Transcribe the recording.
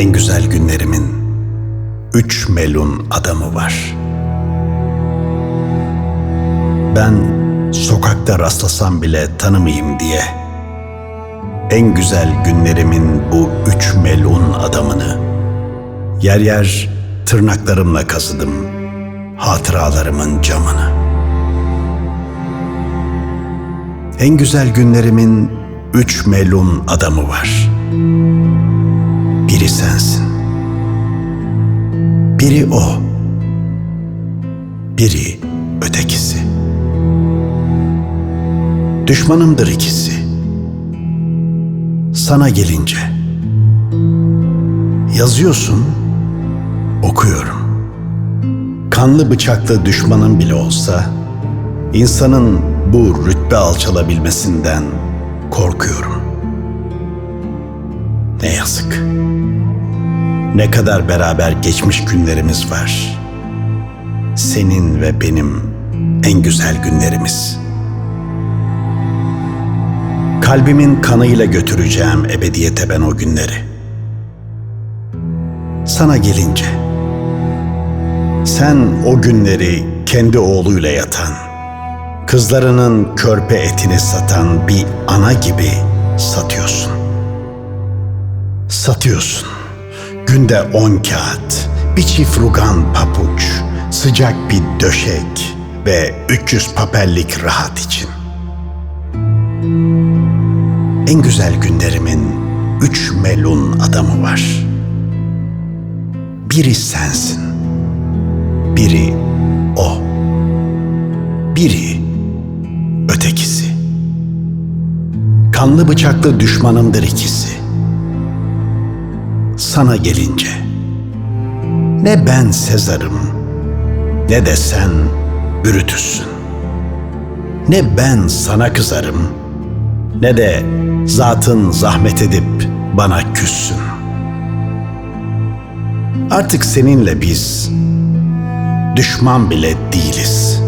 En güzel günlerimin üç melun adamı var. Ben sokakta rastlasam bile tanımayayım diye en güzel günlerimin bu üç melun adamını yer yer tırnaklarımla kazıdım hatıralarımın camını. En güzel günlerimin üç melun adamı var. Biri o. Biri ötekisi. Düşmanımdır ikisi. Sana gelince. Yazıyorsun, okuyorum. Kanlı bıçaklı düşmanın bile olsa, insanın bu rütbe alçalabilmesinden korkuyorum. Ne yazık. Ne kadar beraber geçmiş günlerimiz var. Senin ve benim en güzel günlerimiz. Kalbimin kanıyla götüreceğim ebediyete ben o günleri. Sana gelince, sen o günleri kendi oğluyla yatan, kızlarının körpe etini satan bir ana gibi satıyorsun. Satıyorsun. Günde on kağıt, bir çift rugan papuç, sıcak bir döşek ve 300 papellik rahat için. En güzel günlerimin üç melun adamı var. Biri sensin. Biri o. Biri ötekisi. Kanlı bıçaklı düşmanımdır ikisi. Sana gelince ne ben Sezar'ım ne de sen Brutus'sun. Ne ben sana kızarım ne de zatın zahmet edip bana küssün. Artık seninle biz düşman bile değiliz.